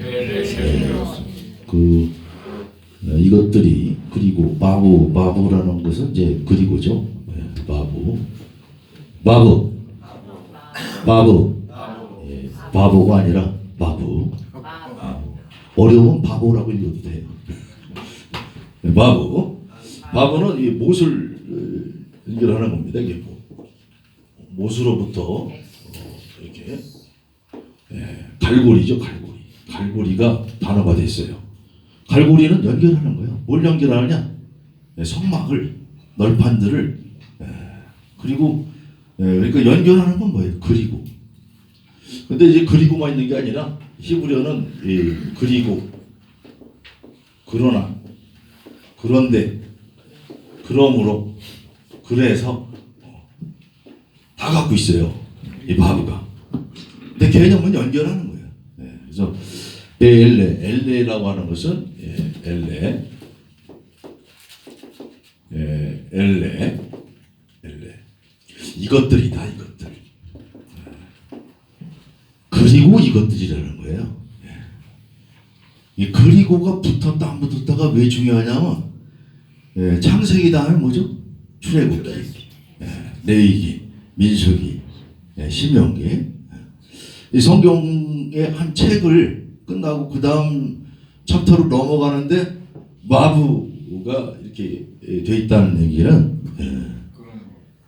네, 네. 그 어, 이것들이 그리고 바보 바보라는 것은 이제 그리고죠. 예, 바보 바보 바보 예, 바보가 아니라 바보 어려우면 바보라고 읽어도 돼요. 예, 바보 바보는 이 못을 어, 연결하는 겁니다. 이게 뭐. 못으로부터 어, 이렇게 예, 갈고리죠 갈고리 갈고리가 단어가 됐어요. 갈고리는 연결하는 거예요. 뭘 연결하느냐? 예, 성막을 널판들을 예, 그리고 예, 그러니까 연결하는 건 뭐예요? 그리고. 근데 이제 그리고만 있는 게 아니라 히브리어는 이 그리고 그러나 그런데 그러므로 그래서 다 갖고 있어요. 이 바브가. 근데 개념은 연결하는 거예요. 예, 그래서 엘레, 엘레라고 하는 것은 예, 엘레, 예, 엘레, 엘레. 이것들이다 이것들. 예. 그리고 이것들이라는 거예요. 예. 이 그리고가 붙었다 안 붙었다가 왜 중요하냐면 예, 창세기 다음에 뭐죠? 출애굽기, 예, 레위기, 민수기, 예, 신명기. 예. 이 성경의 한 책을 끝나고 그 다음 챕터로 넘어가는데 마부가 이렇게 예, 돼 있다는 얘기는 예,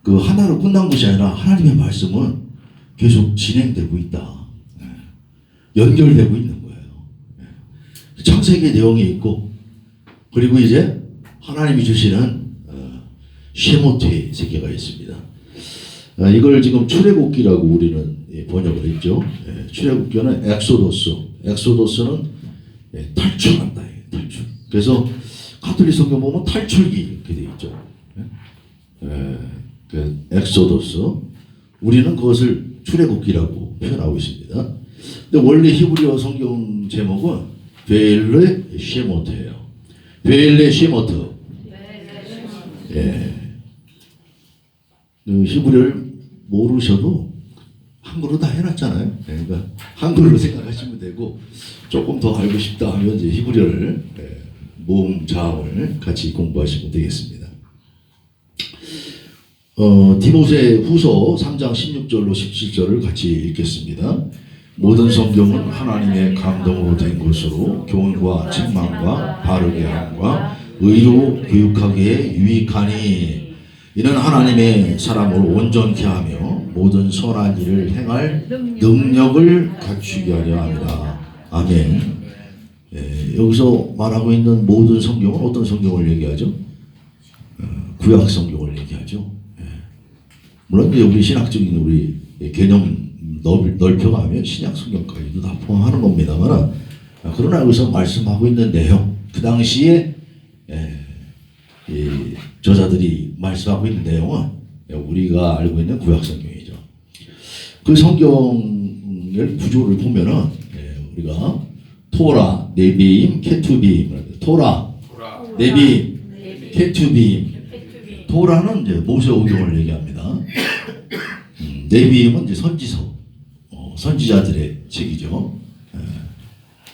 그 하나로 끝난 것이 아니라 하나님의 말씀은 계속 진행되고 있다. 예, 연결되고 있는 거예요. 예. 창세기 내용이 있고 그리고 이제 하나님이 주시는 어, 쉐모테 세계가 있습니다. 아, 이걸 지금 출애굽기라고 우리는 예, 번역을 했죠. 예, 출애굽기는 엑소도스. 엑소도스는 예, 탈출한다. 예, 탈출. 그래서 카톨릭 성경 보면 탈출기 이렇게 돼 있죠. 예, 예, 그 엑소도스. 우리는 그것을 출애굽기라고 표현하고 있습니다. 근데 원래 히브리어 성경 제목은 베일레 쉐모트예요. 베일레 쉐모트. 예. 그 히브리어를 모르셔도 한글로 다 해놨잖아요. 그러니까 한글로 생각하시면 되고 조금 더 알고 싶다 하면 이제 히브리어를 예, 모음 자음을 같이 공부하시면 되겠습니다. 어, 디모세 후서 3장 16절로 17절을 같이 읽겠습니다. 모든 성경은 하나님의 감동으로 된 것으로 교훈과 책망과 바르게 함과 의로 교육하기에 유익하니 이는 하나님의 사람을 온전케 하며 모든 선한 일을 행할 능력을 갖추게 하려 합니다. 아멘. 예, 여기서 말하고 있는 모든 성경은 어떤 성경을 얘기하죠? 어, 구약 성경을 얘기하죠. 예. 물론 우리 신학적인 우리 개념 넓, 넓혀가면 신약 성경까지도 다 포함하는 겁니다만 그러나 여기서 말씀하고 있는 내용 그 당시에 예, 이 저자들이 말씀하고 있는 내용은 우리가 알고 있는 구약 성경이죠. 그 성경의 구조를 보면은 예, 우리가 토라, 네비임, 케투비임, 토라, 네비임, 케투비임. 토라는 이제 모세 오경을 얘기합니다. 음, 네비임은 이제 선지서, 어, 선지자들의 책이죠. 예,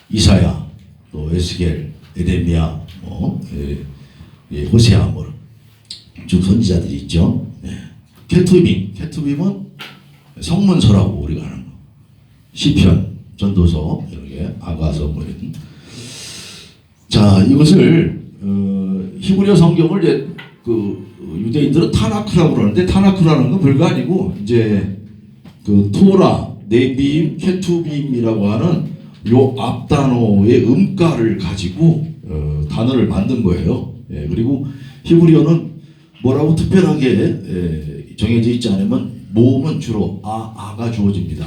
이사야, 또 에스겔, 에레미야, 뭐 예, 예, 호세아 뭐 쭉 선지자들이 있죠. 예. 케투빔, 케투빔은 성문서라고 우리가 하는 거. 시편, 전도서, 이렇게 아가서 뭐 이런. 자, 이것을 어, 히브리어 성경을 이제 그 유대인들은 타나크라고 그러는데 타나크라는 건 별거 아니고 이제 그 토라, 네비임, 케투빔이라고 하는 요 앞단어의 음가를 가지고 어, 단어를 만든 거예요. 예, 그리고 히브리어는 뭐라고 특별하게 예, 정해져 있지 않으면 모음은 주로 아, 아가 주어집니다.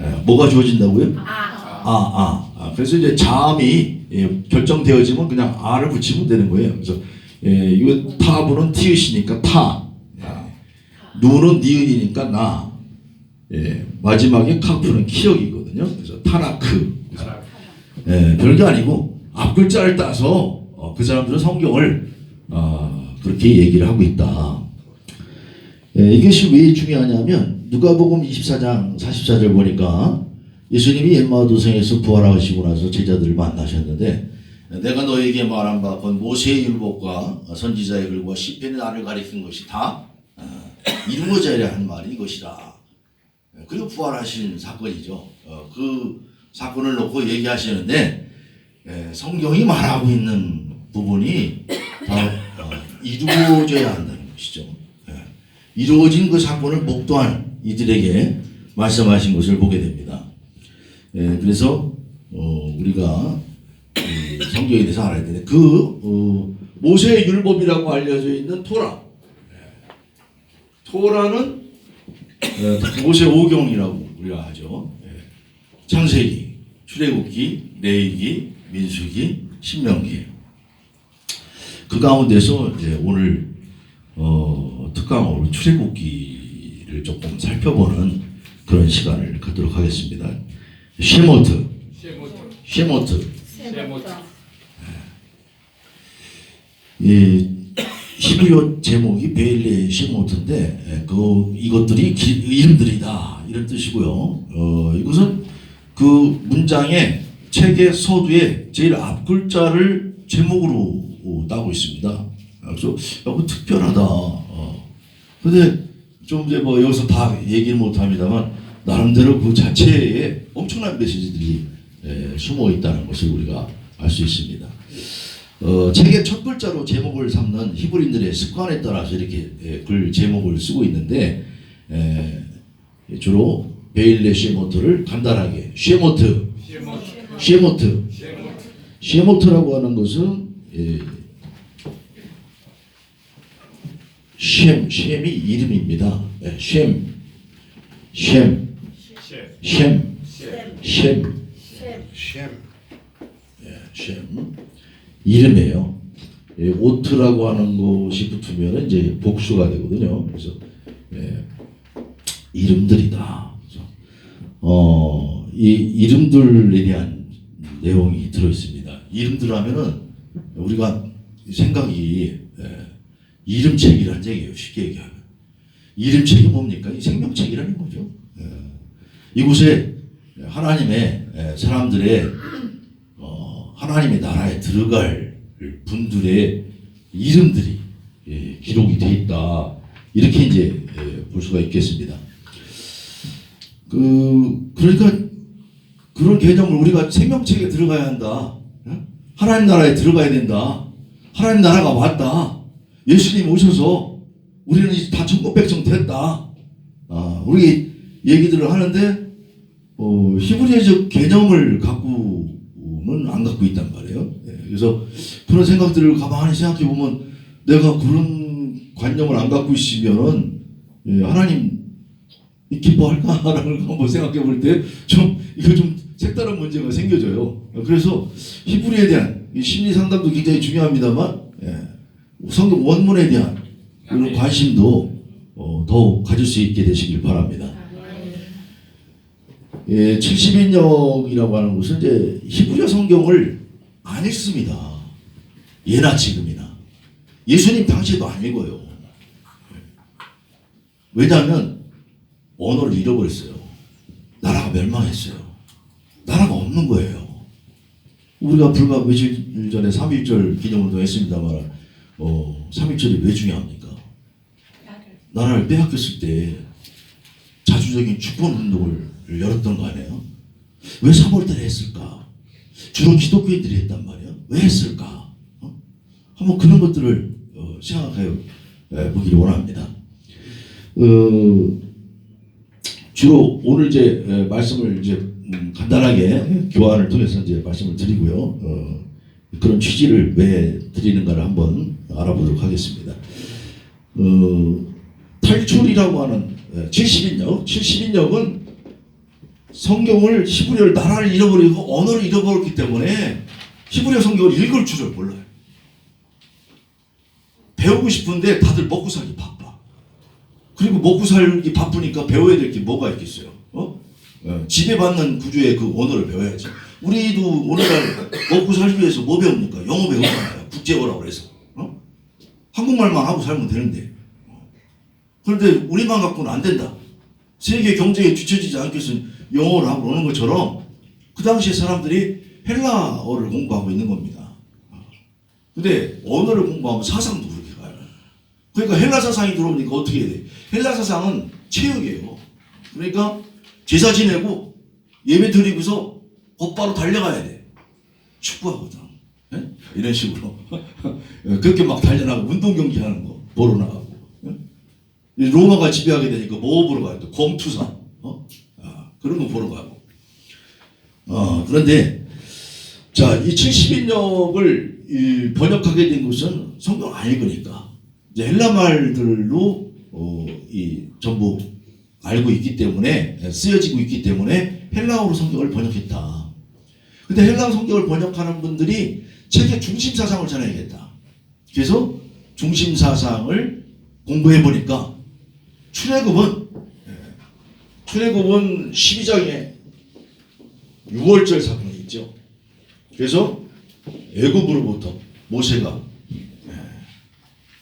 예, 뭐가 주어진다고요? 아, 아, 아. 그래서 이제 자음이 예, 결정되어지면 그냥 아를 붙이면 되는 거예요. 그래서 예, 이거 타부는 티읕이니까 타, 예, 누는 니은이니까 나, 예, 마지막에 카프는 키역이거든요. 그래서 타나크. 예, 별게 아니고 앞 글자를 따서 어, 그 사람들은 성경을 어, 그렇게 얘기를 하고 있다. 예, 이것이 왜 중요하냐면 누가복음 24장 44절 보니까 예수님이 엠마도성에서 부활하시고 나서 제자들을 만나셨는데 내가 너에게 말한 바 곧 모세의 율법과 선지자의 글과 시편의 나를 가리킨 것이 다 어, 이루어져야 할 말이 이것이다. 그리고 부활하신 사건이죠. 어, 그 사건을 놓고 얘기하시는데 예, 성경이 말하고 있는 부분이 이루어져야 한다는 것이죠. 예, 이루어진 그 사건을 목도한 이들에게 말씀하신 것을 보게 됩니다. 예, 그래서 어, 우리가 이 성경에 대해서 알아야 되는데 그 어, 모세의 율법이라고 알려져 있는 토라 예, 토라는 어, 모세 오경이라고 우리가 하죠. 예. 창세기, 출애굽기, 레위기, 민수기, 신명기. 그 가운데서 이제 오늘 어, 특강으로 출애굽기를 조금 살펴보는 그런 시간을 갖도록 하겠습니다. 쉐모트, 쉐모트 쉐모트. 이 히브리어 제목이 베일레 쉐모트인데 예, 그 이것들이 기, 이름들이다 이런 뜻이고요. 어, 이것은 그 문장의 책의 서두에 제일 앞 글자를 제목으로 어, 따고 있습니다. 그래서 이거 특별하다. 어. 근데 좀 이제 뭐 여기서 다 얘기를 못합니다만 나름대로 그 자체에 엄청난 메시지들이 예, 숨어 있다는 것을 우리가 알 수 있습니다. 어, 책의 첫 글자로 제목을 삼는 히브리인들의 습관에 따라서 이렇게 예, 글 제목을 쓰고 있는데 에, 주로 베일레 쉐모트를 간단하게 쉐모트 쉐모트, 쉐모트 쉐모트라고 하는 것은 이름입니다. 예, 쉔, 쉔, 쉐 쉔, 쉐 쉔, 쉐쉔 이름이에요. 예, 오트라고 하는 것이 붙으면 이제 복수가 되거든요. 그래서 예, 이름들이다. 그래서, 어, 이 이름들에 대한 내용이 들어 있습니다. 이름들 하면은 우리가 생각이 예, 이름책이라는 얘기예요. 쉽게 얘기하면 이름책이 뭡니까? 이 생명책이라는 거죠. 예. 이곳에 하나님의 예, 사람들의 어, 하나님의 나라에 들어갈 분들의 이름들이 예, 기록이 돼 있다 이렇게 이제 예, 볼 수가 있겠습니다. 그 그러니까 그런 개념을 우리가 생명책에 들어가야 한다. 예? 하나님 나라에 들어가야 된다. 하나님 나라가 왔다. 예수님 오셔서 우리는 이제 다 천국 백성 됐다. 아, 우리 얘기들을 하는데 어, 히브리어적 개념을 갖고는 안 갖고 있단 말이에요. 예, 그래서 그런 생각들을 가만히 생각해 보면 내가 그런 관념을 안 갖고 있으면은 예, 하나님 이 기뻐할까라는 걸 한번 생각해 볼 때 좀 이거 좀 색다른 문제가 생겨져요. 그래서 히브리에 대한 이 심리 상담도 굉장히 중요합니다만 예, 성경 원문에 대한 이런 관심도 어, 더욱 가질 수 있게 되시길 바랍니다. 예, 70인역이라고 하는 것은 이제 히브리어 성경을 안 읽습니다. 예나 지금이나. 예수님 당시에도 안 읽어요. 왜냐하면 언어를 잃어버렸어요. 나라가 멸망했어요. 나라가 없는 거예요. 우리가 불과 며칠 전에 3.1절 기념운동 했습니다만 어, 3.1절이 왜 중요합니까? 나라를 빼앗겼을 때 자주적인 주권 운동을 열었던 거 아니에요? 왜 3월달에 했을까? 주로 기독교인들이 했단 말이에요. 왜 했을까? 어? 한번 그런 것들을 어, 생각해 에, 보기를 원합니다. 어, 주로 오늘 이제 에, 말씀을 이제 음, 간단하게 교환을 통해서 이제 말씀을 드리고요. 어, 그런 취지를 왜 드리는가를 한번 알아보도록 하겠습니다. 어, 탈출이라고 하는 70인역, 70인역은 성경을 히브리어를 나라를 잃어버리고 언어를 잃어버렸기 때문에 히브리어 성경을 읽을 줄을 몰라요. 배우고 싶은데 다들 먹고 살기 바빠. 그리고 먹고 살기 바쁘니까 배워야 될 게 뭐가 있겠어요? 어? 어, 지배받는 구조의 그 언어를 배워야지. 우리도 오늘날 먹고 살기 위해서 뭐 배웁니까? 영어 배우잖아요. 국제어라고 그래서. 어? 한국말만 하고 살면 되는데. 그런데 우리만 갖고는 안 된다. 세계 경제에 뒤처지지 않겠으니 영어를 하고 오는 것처럼 그 당시에 사람들이 헬라어를 공부하고 있는 겁니다. 근데 언어를 공부하면 사상도 그렇게 가요. 그러니까 헬라 사상이 들어오니까 어떻게 해야 돼? 헬라 사상은 체육이에요. 그러니까 제사 지내고 예배 드리고서 곧바로 달려가야 돼. 축구하거든. 예? 이런 식으로. 그렇게 막 달려나가고 운동 경기 하는 거 보러 나가고. 예? 이 로마가 지배하게 되니까 뭐 보러 가요? 또 검투사. 어? 아, 그런 거 보러 가고. 어, 그런데 자, 이 70인역을 이 번역하게 된 것은 성경 이제 헬라 말들로 어, 이 전부 알고 있기 때문에 쓰여지고 있기 때문에 헬라어로 성경을 번역했다. 근데 헬라어 성경을 번역하는 분들이 책의 중심 사상을 전해야겠다. 그래서 중심 사상을 공부해 보니까 출애굽은 예, 출애굽은 12장에 6월절 사건이 있죠. 그래서 애굽으로부터 모세가 예,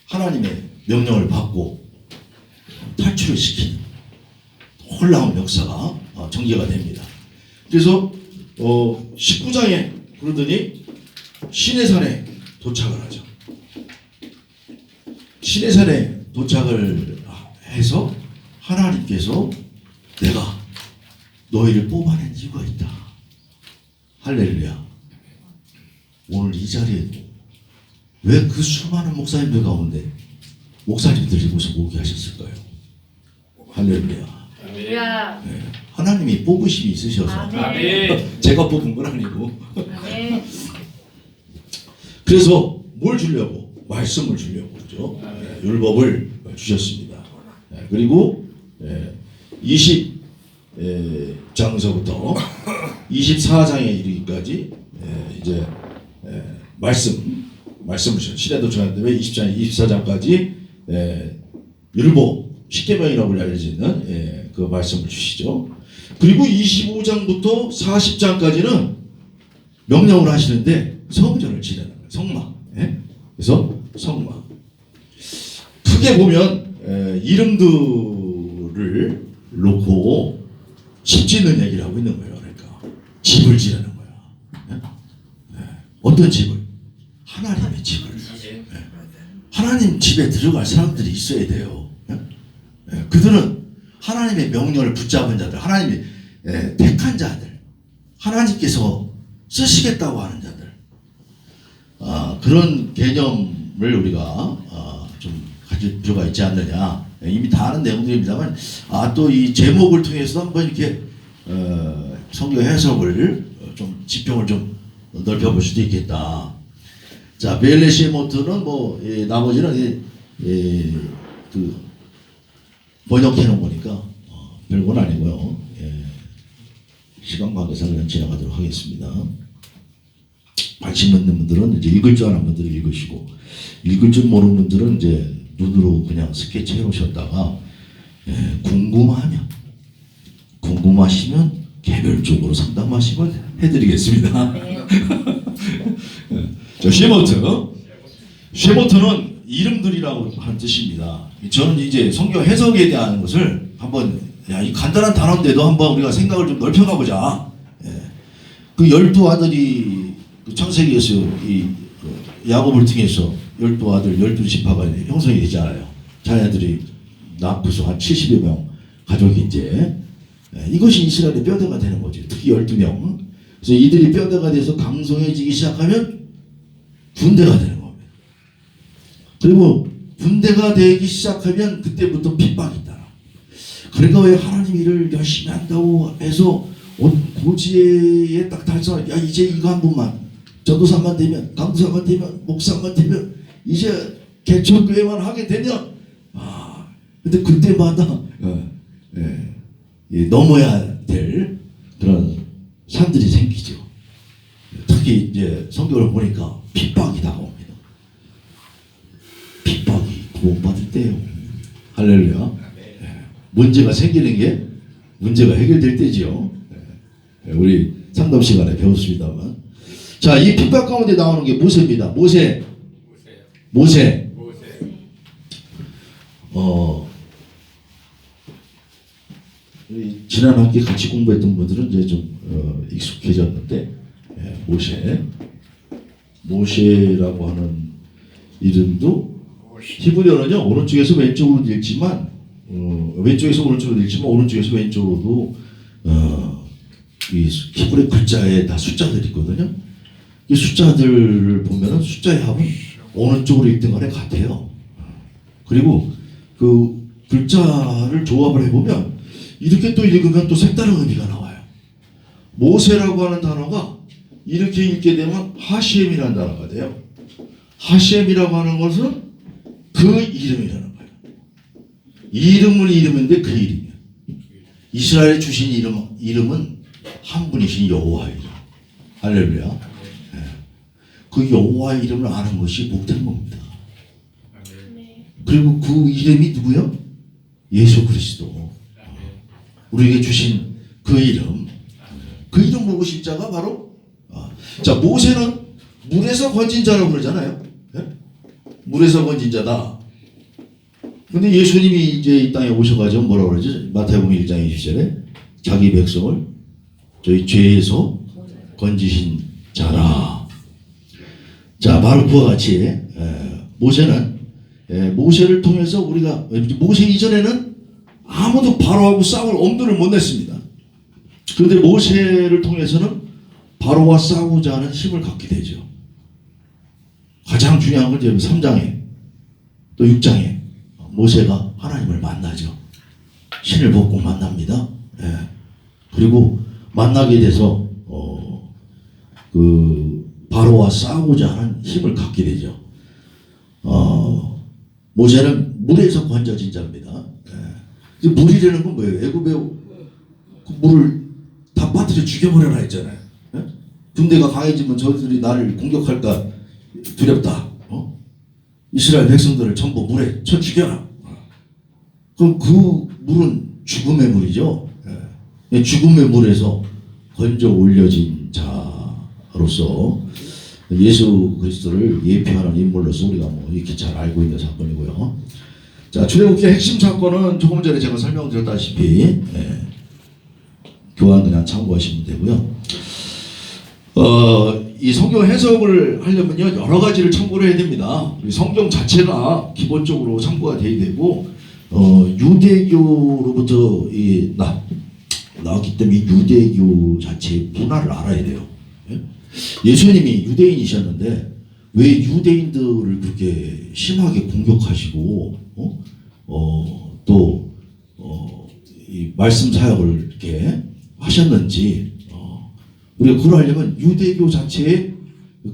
하나님의 명령을 받고 탈출을 시키는 놀라운 역사가 어, 전개가 됩니다. 그래서 어, 19장에 그러더니 시내산에 도착을 하죠. 시내산에 도착을 해서 하나님께서 내가 너희를 뽑아낸 이유가 있다. 할렐루야. 오늘 이 자리에 왜 그 수많은 목사님들 가운데 목사님들이 모셔 오게 하셨을까요? 할렐루야. 할렐루야. 네. 하나님이 뽑으심이 있으셔서 아멘. 제가 뽑은 건 아니고 아멘. 그래서 뭘 주려고 말씀을 주려고 그죠 예, 율법을 주셨습니다 예, 그리고 예, 20장서부터 24장에 이르기까지 예, 이제 예, 말씀 말씀을 주셨 시대도 전했는데 20장 24장까지 예, 율법 십계명이라고 알려지는 예, 그 말씀을 주시죠 그리고 25장부터 40장까지는 명령을 하시는데 성전을 지내는 거예요. 성막. 예? 그래서 성막. 크게 보면 에, 이름들을 놓고 집 짓는 얘기를 하고 있는 거예요. 그러니까 집을 지내는 거야. 예? 예. 어떤 집을? 하나님의 집을. 예. 하나님 집에 들어갈 사람들이 있어야 돼요. 그들은 하나님의 명령을 붙잡은 자들, 하나님이 예, 택한 자들, 하나님께서 쓰시겠다고 하는 자들, 아, 그런 개념을 우리가 아, 좀 가질 필요가 있지 않느냐. 예, 이미 다 아는 내용들입니다만, 아, 또 이 제목을 통해서 한번 이렇게 어, 성경 해석을 좀 지평을 좀 넓혀볼 수도 있겠다. 자, 벨레시모트는 뭐 예, 나머지는 예, 예, 그 번역해 놓은 거니까 어, 별건 아니고요. 예, 시간 관계상 그냥 지나가도록 하겠습니다. 관심 있는 분들은 이제 읽을 줄 아는 분들은 읽으시고 읽을 줄 모르는 분들은 이제 눈으로 그냥 스케치 해오셨다가 예, 궁금하면 궁금하시면 개별적으로 상담하시면 해드리겠습니다. 네. 자, 쉐모트. 쉐모트는 이름들이라고 하는 뜻입니다. 저는 이제 성경 해석에 대한 것을 한번, 야, 이 간단한 단어인데도 한번 우리가 생각을 좀 넓혀가 보자. 예. 그 열두 아들이 그 창세기에서 이 그 야곱을 통해서 열두 아들, 열두 지파가 형성이 되잖아요. 자녀들이 낳고서 한 70여 명 가족이 이제 예, 이것이 이스라엘의 뼈대가 되는 거죠. 특히 12명. 그래서 이들이 뼈대가 돼서 강성해지기 시작하면 군대가 되는 겁니다. 그리고 군대가 되기 시작하면 그때부터 핍박이 있다. 그러니까 왜 하나님 일을 열심히 한다고 해서 온 고지에 딱 달성, 야 이제 이거 한 번만 전도사만 되면 강도사만 되면 목사만 되면 이제 개척교회만 하게 되면 아 근데 그때마다 어, 예, 이 넘어야 될 그런 산들이 생기죠. 특히 이제 성경을 보니까 핍박이 다가옵니다. 핍박이 구원받을 때요. 할렐루야. 예. 문제가 생기는 게 문제가 해결될 때지요. 예. 우리 상담 시간에 배웠습니다만. 자, 이 핍박 가운데 나오는 게 모세입니다. 모세, 모세. 어, 이 지난 학기 같이 공부했던 분들은 이제 좀 어, 익숙해졌는데 예, 모세 모세라고 하는 이름도 히브리어는요 오른쪽에서 왼쪽으로 읽지만 어, 왼쪽에서 오른쪽으로 읽지만 오른쪽에서 왼쪽으로도 어, 이 히브리 글자에 다 숫자들이 있거든요. 이 숫자들을 보면은 숫자의 합은 어느 쪽으로 읽든 간에 같아요. 그리고 그 글자를 조합을 해보면 이렇게 또 읽으면 또 색다른 의미가 나와요. 모세라고 하는 단어가 이렇게 읽게 되면 하시엠이라는 단어가 돼요. 하시엠이라고 하는 것은 그 이름이라는 거예요. 이름은 이름인데 그 이름이에요. 이스라엘 주신 이름, 이름은 한 분이신 여호와 이름. 할렐루야. 예. 그 여호와 이름을 아는 것이 복된 겁니다. 그리고 그 이름이 누구요? 예수 그리스도. 우리에게 주신 그 이름. 그 이름 모으신 자가 바로 아, 자 모세는 물에서 건진 자라고 그러잖아요. 예? 물에서 건진 자다. 근데 예수님이 이제 이 땅에 오셔가지고 뭐라 그러지? 마태복음 1장 20절에 자기 백성을 저희 죄에서 건지신 자라. 자, 바로 그와 같이 에, 모세는 에, 모세를 통해서 우리가 모세 이전에는 아무도 바로하고 싸울 엄두를 못 냈습니다. 그런데 모세를 통해서는 바로와 싸우자 하는 힘을 갖게 되죠. 가장 중요한 건 이제 3장에 또 6장에 모세가 하나님을 만나죠. 신을 벗고 만납니다. 예. 그리고 만나게 돼서 어, 그 바로와 싸우자 하는 힘을 갖게 되죠. 어, 모세는 물에서 건져진 자입니다. 예. 물이라는 건 뭐예요? 애굽에 그 물을 다 빠뜨려 죽여버려라 했잖아요. 예? 군대가 강해지면 저들이 나를 공격할까 두렵다. 어? 이스라엘 백성들을 전부 물에 쳐 죽여라. 그럼 그 물은 죽음의 물이죠. 예. 죽음의 물에서 건져 올려진 자로서 예수 그리스도를 예표하는 인물로서 우리가 뭐 이렇게 잘 알고 있는 사건이고요. 자, 출애굽기 핵심 사건은 조금 전에 제가 설명드렸다시피 예, 교환 그냥 참고하시면 되고요. 어, 이 성경 해석을 하려면요 여러 가지를 참고를 해야 됩니다. 이 성경 자체가 기본적으로 참고가 돼야 되고 어, 유대교로부터 이 나, 나왔기 때문에 이 유대교 자체의 문화를 알아야 돼요. 예? 예수님이 유대인이셨는데 왜 유대인들을 그렇게 심하게 공격하시고 어? 어, 또 어, 이 말씀 사역을 이렇게 하셨는지 어, 우리가 그걸 하려면 유대교 자체의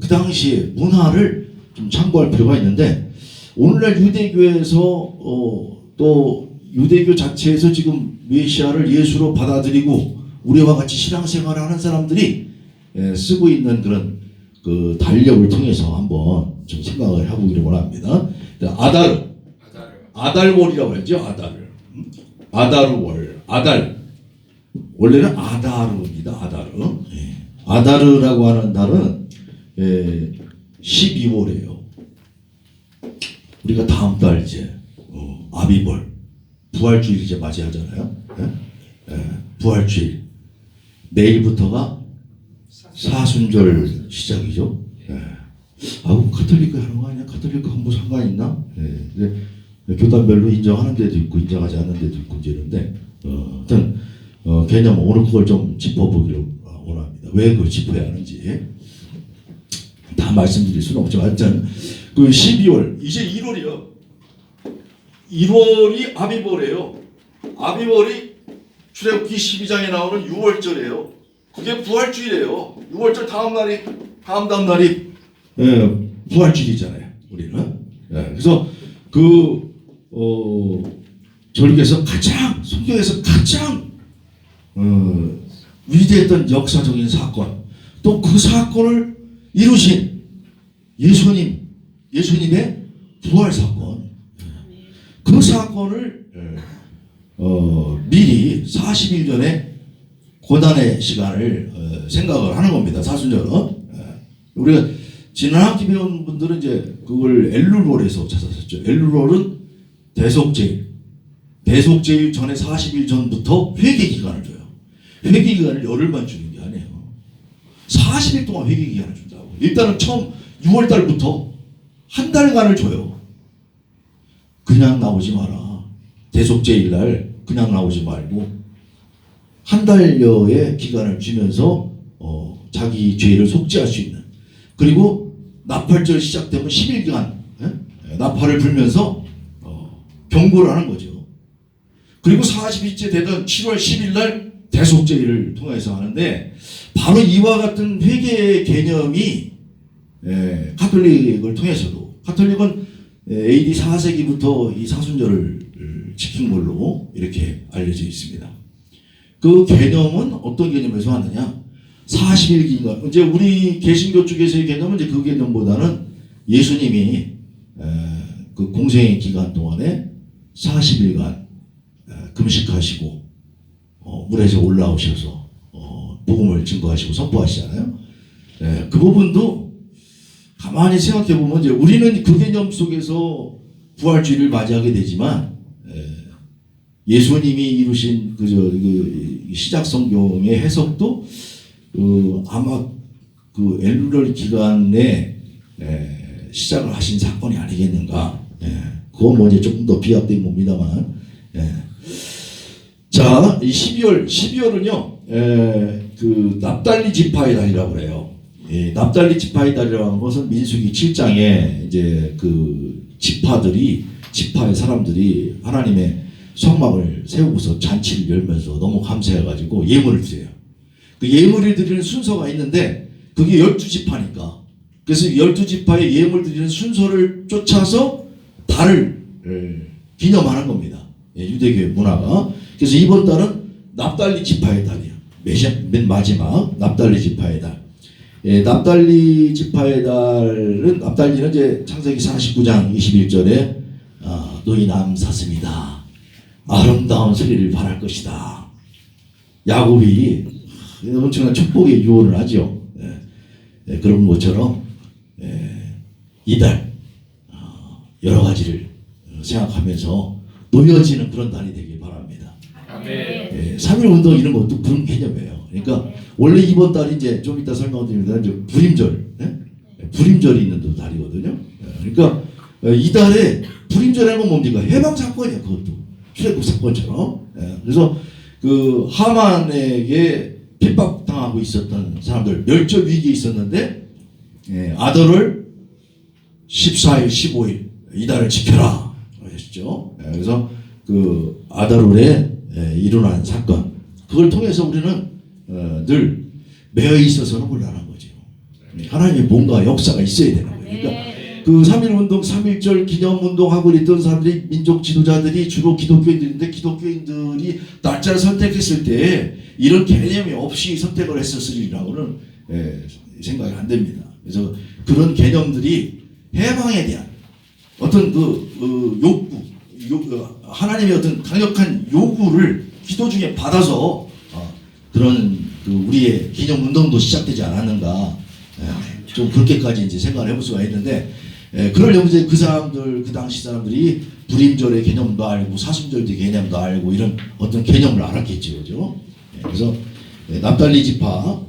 그 당시의 문화를 좀 참고할 필요가 있는데 오늘날 유대교에서 어, 또 유대교 자체에서 지금 메시아를 예수로 받아들이고 우리와 같이 신앙생활을 하는 사람들이 예, 쓰고 있는 그런 그 달력을 통해서 한번 좀 생각을 해보기를 원합니다. 아다르, 아다르. 아달월이라고 하죠. 아달. 음? 아다르월, 아달. 원래는 아다르입니다. 아다르. 예. 아다르라고 하는 달은 예, 12월이에요. 우리가 다음 달 이제 어, 아비벌 부활주일 이제 맞이하잖아요. 예? 예, 부활주일 내일부터가 사순절 시작이죠. 예. 아우 카톨릭 하는 거 아니야? 카톨릭 뭐 상관 있나? 예. 교단별로 인정하는 데도 있고 인정하지 않는 데도 있고 이런데 어, 일단 어, 개념 오늘 그걸 좀 짚어보기로. 왜 그걸 짚어야 하는지 다 말씀드릴 수는 없지만 일단 그 12월 이제 1월이요. 1월이 아비벌이에요. 아비벌이 출애굽기 12장에 나오는 6월절이에요. 그게 부활주일이에요. 6월절 다음 날이 다음 다음 날이 예, 부활주일이잖아요. 우리는 예, 그래서 그 어, 절기에서 가장 성경에서 가장 어, 위대했던 역사적인 사건 또 그 사건을 이루신 예수님 예수님의 부활 사건 그 사건을 어, 미리 40일 전에 고난의 시간을 어, 생각을 하는 겁니다. 사순절은 예. 우리가 지난 학기 배운 분들은 이제 그걸 엘룰월에서 찾았었죠. 엘룰월은 대속죄 대속제일 전에 40일 전부터 회개 기간을 줘요. 회개 기간을 열흘만 주는 게 아니에요. 40일 동안 회개 기간을 준다고. 일단은 처음 6월 달부터 한 달간을 줘요. 그냥 나오지 마라. 대속제일 날 그냥 나오지 말고 한 달여의 기간을 주면서 어, 자기 죄를 속죄할 수 있는 그리고 나팔절 시작되면 10일간 예? 나팔을 불면서 어, 경고를 하는 거죠. 그리고 40일째 되던 7월 10일 날 대속제일을 통해서 하는데 바로 이와 같은 회개의 개념이 예, 카톨릭을 통해서도 카톨릭은 예, AD 4세기부터 이 사순절을 지킨 걸로 이렇게 알려져 있습니다. 그 개념은 어떤 개념에서 왔느냐? 40일 기간. 이제 우리 개신교 쪽에서의 개념은 이제 그 개념보다는 예수님이 에, 그 공생의 기간 동안에 40일간 금식하시고 어, 물에서 올라오셔서 어, 복음을 증거하시고 선포하시잖아요. 예, 그 부분도 가만히 생각해 보면 이제 우리는 그 개념 속에서 부활주의를 맞이하게 되지만 예, 예수님이 이루신 그저 그 시작 성경의 해석도 그 아마 그 엘룰 기간에 에, 시작을 하신 사건이 아니겠는가. 예. 그건 뭐 이제 조금 더 비합된 겁니다만. 예. 자, 이 12월, 12월은요, 에, 그 납달리 지파의 달이라고 그래요. 예, 납달리 지파의 달이라고 하는 것은 민수기 7장에 이제 그 지파들이, 지파의 사람들이 하나님의 성막을 세우고서 잔치를 열면서 너무 감사해가지고 예물을 드려요. 그 예물을 드리는 순서가 있는데 그게 열두 지파니까 그래서 열두 지파의 예물 드리는 순서를 쫓아서 달을 예, 기념하는 겁니다. 예, 유대교의 문화가. 그래서 이번 달은 납달리 지파의 달이에요. 맨- 맨 마지막 납달리 지파의 달. 예, 납달리 지파의 달은 납달리는 이제 창세기 49장 21절에 아, 너희 남 사슴이다. 아름다운 소리를 바랄 것이다. 야곱이 엄청난 축복의 유언을 하죠. 예, 예, 그런 것처럼 예, 이달 어, 여러 가지를 어, 생각하면서 놓여지는 그런 달이 되길 예, 3.1 운동 이런 것도 그런 개념이에요. 그러니까 원래 이번 달이 이제 좀 이따 설명드립니다. 이제 불임절, 예? 예, 불임절이 있는 또 달이거든요. 예, 그러니까 어, 이 달에 불임절이라는 건 뭡니까? 해방 사건이야 그것도 출애굽 사건처럼. 예, 그래서 그 하만에게 핍박당하고 있었던 사람들 멸절 위기에 있었는데 예, 아들을 14일, 15일 이달을 지켜라 하셨죠. 예, 그래서 그 아다룰에 예, 일어난 사건 그걸 통해서 우리는 어, 늘 매여 있어서는 곤란한 거죠. 예, 하나님의 뭔가 역사가 있어야 되는 거예요. 그러니까 그 3.1운동, 3.1절 기념운동하고 있던 사람들이 민족 지도자들이 주로 기독교인들인데 기독교인들이 날짜를 선택했을 때 이런 개념이 없이 선택을 했었으리라고는 예, 생각이 안 됩니다. 그래서 그런 개념들이 해방에 대한 어떤 그, 그 욕구, 하나님의 어떤 강력한 요구를 기도 중에 받아서 어, 그런 그 우리의 기념 운동도 시작되지 않았는가 예, 좀 그렇게까지 이제 생각을 해볼 수가 있는데 예, 그러려면 이제 그 사람들 그 당시 사람들이 불임절의 개념도 알고 사순절의 개념도 알고 이런 어떤 개념을 알았겠죠, 그죠? 예, 그래서 예, 납달리 지파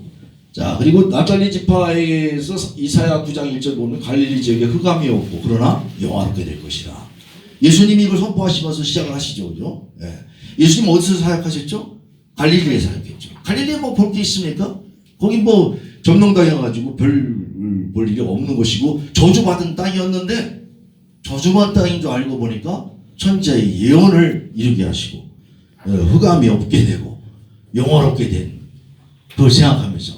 자 그리고 납달리 지파에서 이사야 9장 1절 보면 갈릴리 지역에 흑암이 없고 그러나 영화롭게 될 것이다. 예수님이 이걸 선포하시면서 시작을 하시죠, 그죠? 예. 예수님 어디서 사역하셨죠? 갈릴리에 사역했죠. 갈릴리에 뭐 볼 게 있습니까? 거기 뭐 점령당해가지고 별 볼 일이 없는 것이고 저주받은 땅이었는데 저주받은 땅인 줄 알고 보니까 천자의 예언을 이루게 하시고 어, 흑암이 없게 되고 영화롭게 된 그걸 생각하면서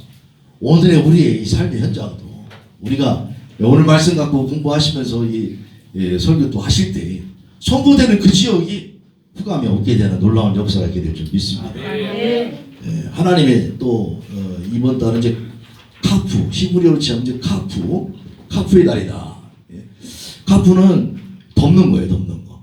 오늘의 우리의 이 삶의 현장도 우리가 오늘 말씀 갖고 공부하시면서 이 예, 설교 또 하실 때 선포되는 그 지역이 흑암이 없게 되는 놀라운 역사가 있게 될 줄 믿습니다. 예, 하나님의 또 어, 이번 달은 이제 카프 히브리어로 치면 이제 카프 카프의 달이다. 예. 카프는 덮는 거예요, 덮는 거.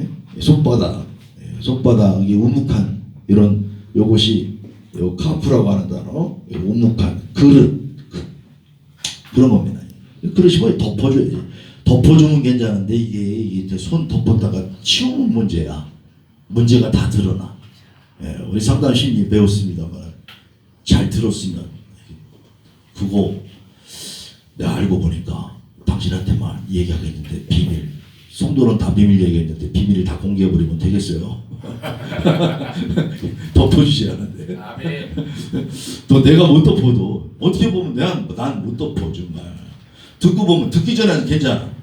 예? 손바닥, 예, 손바닥이 우묵한 이런 요것이 요 카프라고 하는 단어, 요 우묵한 그릇 그, 그런 겁니다. 그릇이 뭐 덮어줘야지. 덮어주면 괜찮은데 이게, 이게 손 덮었다가 치우면 문제야. 문제가 다 드러나. 예, 우리 상담 심리 배웠습니다만 잘 들었으면 그거 내가 알고 보니까 당신한테만 얘기하겠는데 비밀. 성도는 다 비밀 얘기했는데 비밀을 다 공개해버리면 되겠어요? 아멘. 또 내가 못 덮어도 어떻게 보면 내가 난못 덮어 정말 듣고 보면 듣기 전에는 괜찮아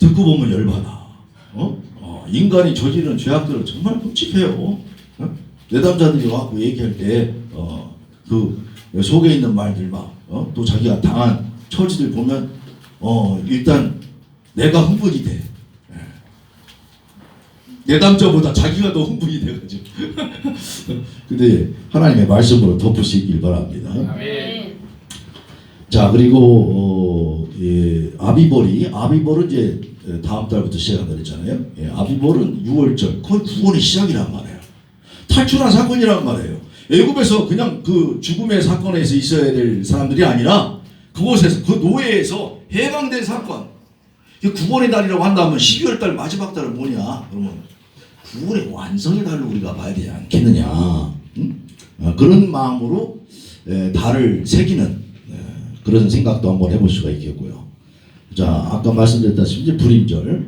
듣고 보면 열받아 어? 어, 인간이 저지르는 죄악들은 정말 끔찍해요 어? 내담자들이 와갖고 얘기할 때 어 그 속에 있는 말들 막또 어? 자기가 당한 처지들 보면 어 일단 내가 흥분이 돼 예. 내담자보다 자기가 더 흥분이 돼가지고 근데 하나님의 말씀으로 덮으시길 바랍니다. 아멘. 자 그리고 어, 예, 아비벌이 아비벌은 이제 다음 달부터 시작한다 그랬잖아요. 예, 아비벌은 6월절 거의 구원의 시작이란 말이에요. 탈출한 사건이란 말이에요. 애굽에서 그냥 그 죽음의 사건에서 있어야 될 사람들이 아니라 그곳에서 그 노예에서 해방된 사건. 구원의 달이라고 한다면 12월 달 마지막 달은 뭐냐? 그러면 구원의 완성의 달로 우리가 봐야 되지 않겠느냐? 응? 아, 그런 마음으로 에, 달을 새기는 에, 그런 생각도 한번 해볼 수가 있겠고요. 자, 아까 말씀드렸다시피 불임절